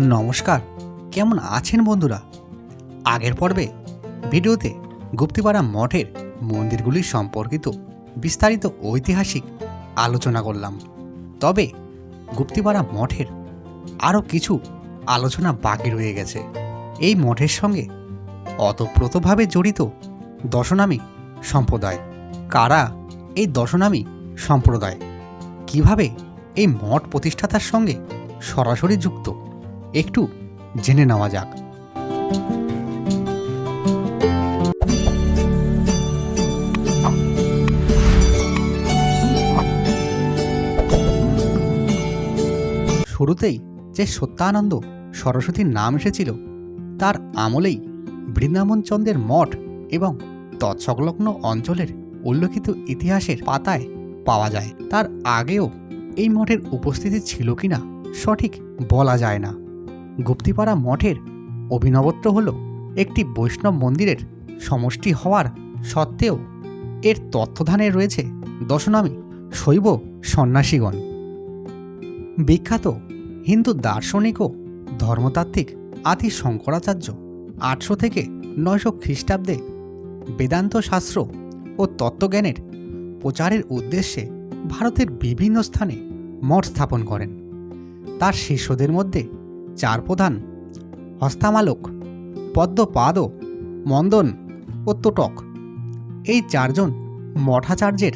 নমস্কার। কেমন আছেন বন্ধুরা? আগের পর্বে ভিডিওতে গুপ্তিপাড়া মঠের মন্দিরগুলি সম্পর্কিত বিস্তারিত ঐতিহাসিক আলোচনা করলাম। তবে গুপ্তিপাড়া মঠের আরও কিছু আলোচনা বাকি রয়ে গেছে। এই মঠের সঙ্গে অতপ্রতভাবে জড়িত দশনামী সম্প্রদায়। কারা এই দশনামী সম্প্রদায়? কীভাবে এই মঠ প্রতিষ্ঠাতার সঙ্গে সরাসরি যুক্ত? একটু জেনে নেওয়া যাক। শুরুতেই যে সত্যানন্দ সরস্বতীর নাম এসেছিল, তার আমলেই বৃন্দাবন চন্দ্রের মঠ এবং তৎসংলগ্ন অঞ্চলের উল্লেখিত ইতিহাসের পাতায় পাওয়া যায়। তার আগেও এই মঠের উপস্থিতি ছিল কিনা সঠিক বলা যায় না। গুপ্তিপাড়া মঠের অভিনবত্ব হল একটি বৈষ্ণব মন্দিরের সমষ্টি হওয়ার সত্ত্বেও এর তত্ত্বধানে রয়েছে দশনামী শৈব সন্ন্যাসীগণ। বিখ্যাত হিন্দু দার্শনিক ও ধর্মতাত্ত্বিক আদি শঙ্করাচার্য আটশো থেকে নয়শো খ্রিস্টাব্দে বেদান্ত শাস্ত্র ও তত্ত্বজ্ঞানের প্রচারের উদ্দেশ্যে ভারতের বিভিন্ন স্থানে মঠ স্থাপন করেন। তার শিষ্যদের মধ্যে চার প্রধান। হস্তামালক পদ্মপাদ মন্দন ও তোটক। এই চারজন মঠাচার্যের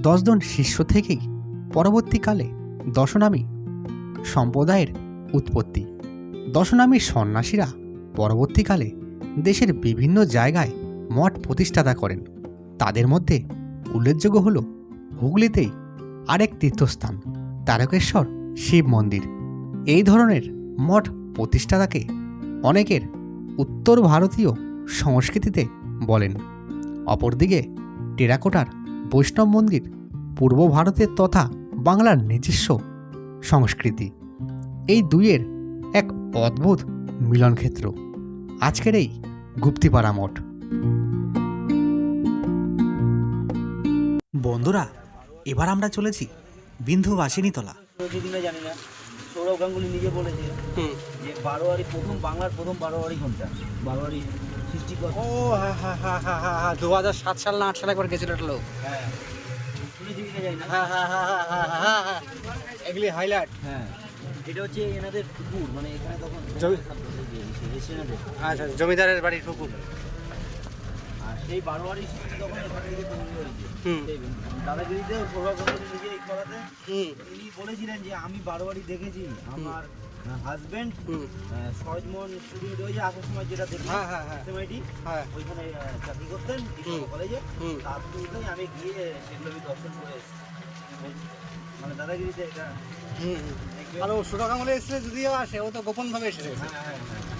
দশজন শিষ্য থেকেই পরবর্তীকালে দশনামী সম্প্রদায়ের উৎপত্তি। দশনামী সন্ন্যাসীরা পরবর্তীকালে দেশের বিভিন্ন জায়গায় মঠ প্রতিষ্ঠাতা করেন। তাদের মধ্যে উল্লেখযোগ্য হল হুগলিতেই আরেক তীর্থস্থান, তারকেশ্বর শিব মন্দির। এই ধরনের মঠ প্রতিষ্ঠাতাকে অনেকের উত্তর ভারতীয় সংস্কৃতিতে বলেন। অপরদিকে টেরাকোটার বৈষ্ণব মন্দির পূর্ব ভারতের তথা বাংলার নিজস্ব সংস্কৃতি। এই দুইয়ের এক অদ্ভুত মিলনক্ষেত্র। আজকের এই গুপ্তিপাড়া মঠ। বন্ধুরা এবার আমরা চলেছি বিন্ধুবাসিনী তলা যদি না জানি না। সৌরভ গাঙ্গুলি নিজে বলেছে যে বারোয়ারি প্রথম বাংলার প্রথম বারোয়ারি কোনটা বারোয়ারি সৃষ্টি করে ও হ্যাঁ হ্যাঁ হ্যাঁ হ্যাঁ হ্যাঁ হ্যাঁ দু হাজার সাত সাল না আট সালে একবার গেছিল একটা লোক হ্যাঁ হ্যাঁ হ্যাঁ হ্যাঁ হ্যাঁ হ্যাঁ হ্যাঁ হ্যাঁ এগুলি হাইলাইট হ্যাঁ এটা হচ্ছে এনাদের পুকুর মানে এখানে তখন আচ্ছা জমিদারের বাড়ির পুকুর সেই বারোয়ারি সৃষ্টি তখন এখান থেকে তৈরি হয়েছে হুম। দাদাগিরিতে সৌরভ গাঙ্গুলি নিজে এই করাতে হুম। তিনি বলেছিলেন যে আমি বারোয়ারি দেখেছি আমার হাজবেন্ড হুম। সরজমোহন স্টুডিও যে আসার সময় যেটা দেখলাম হ্যাঁ হ্যাঁ হ্যাঁ। সিনেমাটি হ্যাঁ। ওইখানে চাকরি করতেন কলেজে। তার থ্রুতেই আমি গিয়ে সেগুলো আমি দর্শন করে মানে দাদাগিরিতে এটা হুম। হুম। আর ও সুরজ গাঙ্গুলি এসেছে যদিও আসে ও তো গোপনভাবে এসেছে। হ্যাঁ হ্যাঁ হ্যাঁ।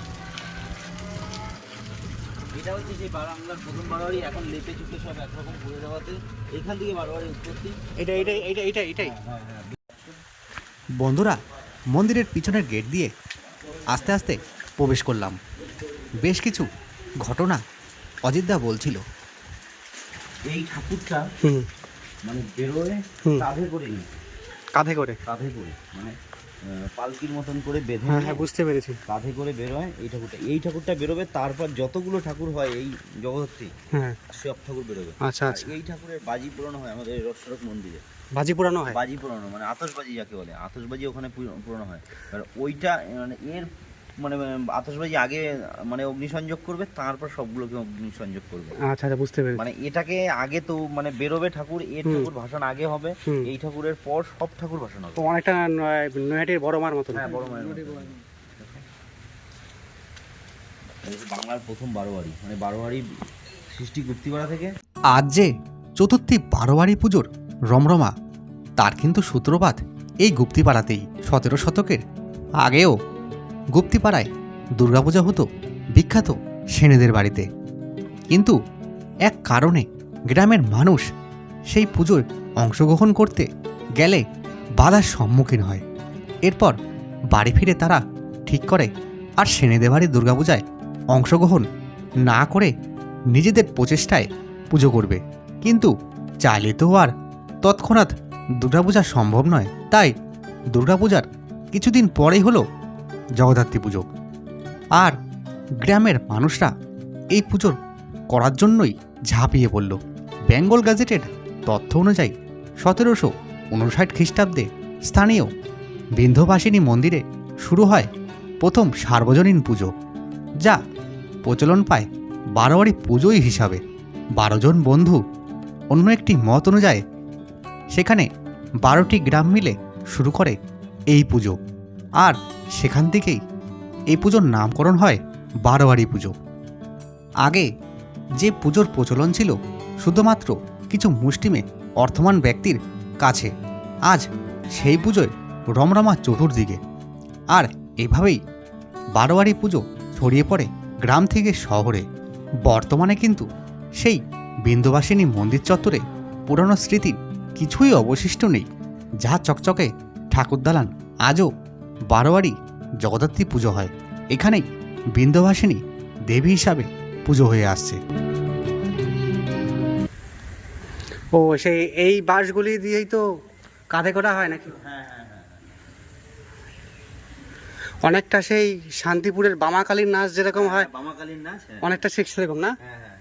এটা হচ্ছে যে বাংলার প্রথম বারোয়ারি এখন লেপে চুপে সব একরকম ঘুরে দেওয়াতে এখান থেকে বারোয়ারি উৎপত্তি। এটা এটা এটা এটা এটাই। হ্যাঁ হ্যাঁ বন্ধুরা মন্দিরের পিছনের গেট দিয়ে আস্তে আস্তে প্রবেশ করলাম। বেশ কিছু ঘটনা অজিতদা বলছিল। এই ঠাকুরটা মানে বেরোয়। কাঁধে করে কাঁধে করে। কাঁধে করে মানে পালকির মতন করে বেঁধে হ্যাঁ হ্যাঁ বুঝতে পেরেছি। কাঁধে করে বেরোয় এই ঠাকুরটা। এই ঠাকুরটা বেরোবে তারপর যতগুলো ঠাকুর হয় এই জগদ্ধী হ্যাঁ। সব ঠাকুর বেরোবে। আচ্ছা আচ্ছা। এই ঠাকুরের বাজি পুরানো হয় আমাদের রসরক মন্দিরে। বাজি পুরানো হয়? বাজি পুরানো মানে আতশবাজি যাকে বলে আতশবাজি ওখানে পুর- পুরানো হয়। ওইটা মানে এর মানে আতশবাজি আগে মানে অগ্নিসংযোগ করবে তারপর সবগুলোকে অগ্নিসংযোগ করবে। আচ্ছা আচ্ছা বুঝতে পেরেছি। মানে এটাকে আগে তো মানে বেরোবে ঠাকুর এর ঠাকুর ভাষণ আগে হবে এই ঠাকুরের পর সব ঠাকুর ভাষণ হবে। তো অনেকটা নয়- নৈহাটির বড় মার মতন। হ্যাঁ বড় মতো। এই হচ্ছে বাংলার প্রথম বারোয়ারি মানে বারোয়ারি সৃষ্টি গুপ্তিপাড়া থেকে। আজ যে চতুর্থী বারোয়ারি পুজোর রমরমা তার কিন্তু সূত্রপাত এই গুপ্তিপাড়াতেই সতেরো শতকের আগেও গুপ্তিপাড়ায় দুর্গাপূজা হতো, বিখ্যাত সেনেদের বাড়িতে। কিন্তু এক কারণে গ্রামের মানুষ সেই পুজোর অংশগ্রহণ করতে গেলে বাধার সম্মুখীন হয়। এরপর বাড়ি ফিরে তারা ঠিক করে আর সেনেদের বাড়ির দুর্গাপূজায় অংশগ্রহণ না করে নিজেদের প্রচেষ্টায় পুজো করবে। কিন্তু চাইলে তো আর তৎক্ষণাৎ দুর্গাপূজা সম্ভব নয়। তাই দুর্গাপূজার কিছুদিন পরেই হলো জগদ্ধাত্রী পুজো আর গ্রামের মানুষরা এই পুজোর করার জন্যই ঝাঁপিয়ে পড়ল। বেঙ্গল গ্যাজেটের তথ্য অনুযায়ী সতেরোশো উনষাট খ্রিস্টাব্দে স্থানীয় বিন্ধ্যবাসিনী মন্দিরে শুরু হয় প্রথম সার্বজনীন পুজো, যা প্রচলন পায় বারোয়ারি পুজোই হিসাবে। বারোজন বন্ধু অন্য একটি মত অনুযায়ী সেখানে বারোটি গ্রাম মিলে শুরু করে এই পুজো। আর সেখান থেকেই এই পুজোর নামকরণ হয় বারোয়ারি পুজো। আগে যে পুজোর প্রচলন ছিল শুধুমাত্র কিছু মুষ্টিমে অর্থমান ব্যক্তির কাছে, আজ সেই পুজোয় রমরমা চতুর্দিকে। আর এভাবেই বারোয়ারি পুজো ছড়িয়ে পড়ে গ্রাম থেকে শহরে। বর্তমানে কিন্তু সেই বিন্দুবাসিনী মন্দির চত্বরে পুরনো স্মৃতির কিছুই অবশিষ্ট নেই, যা চকচকে ঠাকুর দালান আজও বারোয়ারি জগদ্ধাত্রী পুজো হয়। এখানেই বিন্দুবাসিনী দেবী হিসাবে পুজো হয়ে আসছে। ও সেই এই বাঁশগুলি দিয়েই তো কাঁধে করা হয় নাকি? হ্যাঁ হ্যাঁ হ্যাঁ। অনেকটা সেই শান্তিপুরের বামাকালীর নাচ যেরকম হয়। বামাকালীন নাচ হ্যাঁ। অনেকটা ঠিক সেরকম না? হ্যাঁ হ্যাঁ হ্যাঁ।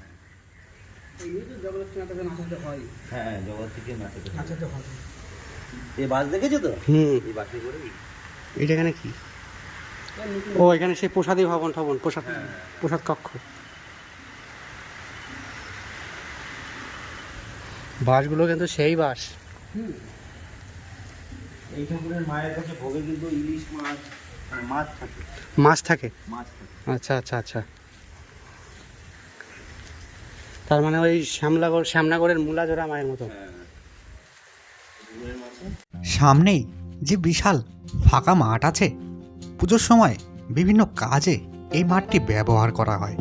হ্যাঁ। জগৎ থেকে নাচাতে হয়। এই বাস দেখেছ তো? হুম। এই বাসে করে এটা এখানে কি? ও এখানে সেই প্রসাদী ভবন ভবন প্রসাদ প্রসাদ কক্ষ। বাসগুলো কিন্তু সেই বাস এই ঠাকুরের মায়ের কাছে ভোগে কিন্তু ইলিশ মাছ মানে মাছ থাকে। মাছ থাকে? আচ্ছা আচ্ছা আচ্ছা। তার মানে ওই শ্যামলাগড় শ্যামনগরের মূলাজোড়া মায়ের মতো। হ্যাঁ। সামনেই যে বিশাল ফাঁকা মাঠ আছে পুজোর সময় বিভিন্ন কাজে এই মাঠটি ব্যবহার করা হয়।